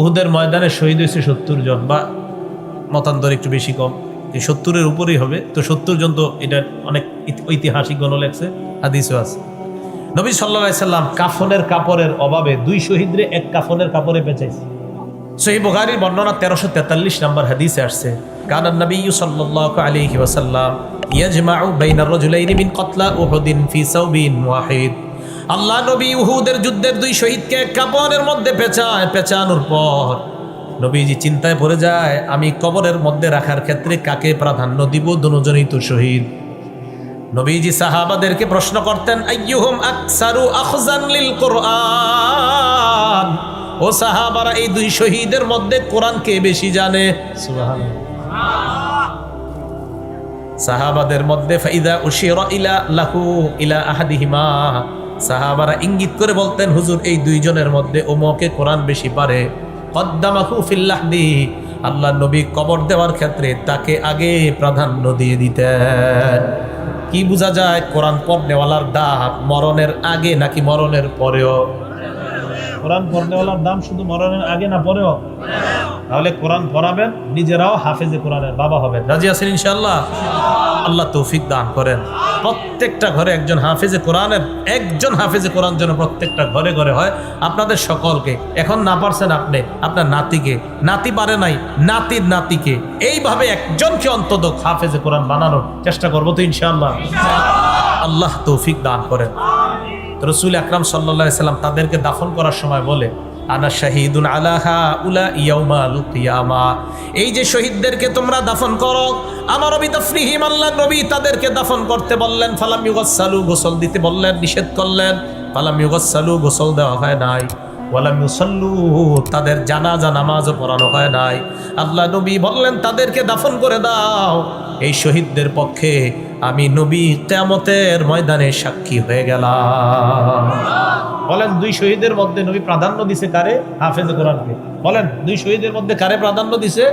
উহুদের ময়দানে শহীদ হয়েছে সত্তর জন বা মতান্তর একটু বেশি কম। এই সত্তরের উপরেই হবে। তো সত্তর জন তো এটা অনেক ঐতিহাসিক গণ লেখছে, হাদিসও আছে। নবী সাল্লাহ সাল্লাম কাফনের কাপড়ের অভাবে দুই শহীদরে এক কাফনের কাপড়ে বেঁচেছে। সহি বুখারীর বর্ণনা তেরোশো তেতাল্লিশ নম্বর হাদিসে আসছে, কান নবী সাল্লাল্লাহু আলাইহি ওয়াসাল্লাম ইয়াজমাউ বাইনার রাজুলাইনি বিন কতলা উহুদিন ফি সাওবিন ওয়াহিদ। আল্লাহ নবী উহুদের যুদ্ধের দুই শহীদকে কাপড়ের মধ্যে পেঁচায়, পেঁচানোর পর নবীজি চিন্তায় পড়ে যায়, আমি কবরের মধ্যে রাখার ক্ষেত্রে কাকে প্রাধান্য দিব দুজনেই তো শহীদ। নবীজি সাহাবাদেরকে প্রশ্ন করতেন, আইয়ুহুম আকসারু আখজান লিল কোরআন? ও সাহাবারা এই দুই শহীদের মধ্যে কোরআন কে বেশি জানে? সাহাবাদের মধ্যে, ফাইদা উশিরা ইলা লাহু ইলা আহাদিহিমা। সাহাবারা ইঙ্গিত করে বলতেন, হুজুর, এই দুইজনের মধ্যে ওমকে কোরআন বেশি পারে। কদ্দামাহু ফিল্লাহদি আল্লাহ নবী কবর দেওয়ার ক্ষেত্রে তাকে আগে প্রাধান্য দিয়ে দিতেন। কি বোঝা যায়, কোরআন পড়নেওয়ালার দাম মরণের আগে নাকি মরণের পরেও? কোরআন পড়নেওয়ালার দাম শুধু মরণের আগে না পরেও? তাহলে কোরআন পড়াবেন, নিজেরাও হাফেজে কোরআনের বাবা হবেন। রাজি আছেন ইনশাল্লাহ আল্লাহ তৌফিক দান করেন। প্রত্যেকটা ঘরে একজন হাফেজে কোরআনের, একজন হাফেজে কোরআন যেন প্রত্যেকটা ঘরে ঘরে হয়, আপনাদের সকলকে, এখন না পারছেন আপনি, আপনার নাতিকে, নাতি পারে নাই, নাতির নাতিকে, এইভাবে একজনকে অন্তত হাফেজে কোরআন বানানোর চেষ্টা করব তো ইনশাআল্লাহ। আল্লাহ তৌফিক দান করেন। রসুল আকরাম সাল্লা সাল্লাম তাদেরকে দাফন করার সময় বলে আনা শাহিদুন আলাহা উলা ইয়াউমাল কিয়ামা। এই যে শহীদদেরকে তোমরা দাফন করো, আমার নবী তাফরিহিম আল্লাহ নবী তাদেরকে দাফন করতে বললেন, ফালাম ইউগাসসালু গোসল দিতে বললেন, নিষেধ করলেন, ফালাম ইউগাসসালু গোসল দেওয়া হয় নাই, ওয়ালাম ইউসাল্লু তাদের জানাজা, নামাজও পড়ানো হয় নাই। আল্লাহ নবী বললেন, তাদেরকে দাফন করে দাও। এই শহীদদের পক্ষে আমি নবী কেয়ামতের ময়দানে সাক্ষী হয়ে গেলাম। বলেন, দুই শহীদের মধ্যে নবী প্রাধান্য দিছে কারে? হাফেজ কোরআনকে। বলেন, দুই শহীদের মধ্যে কারে প্রাধান্য দিছে?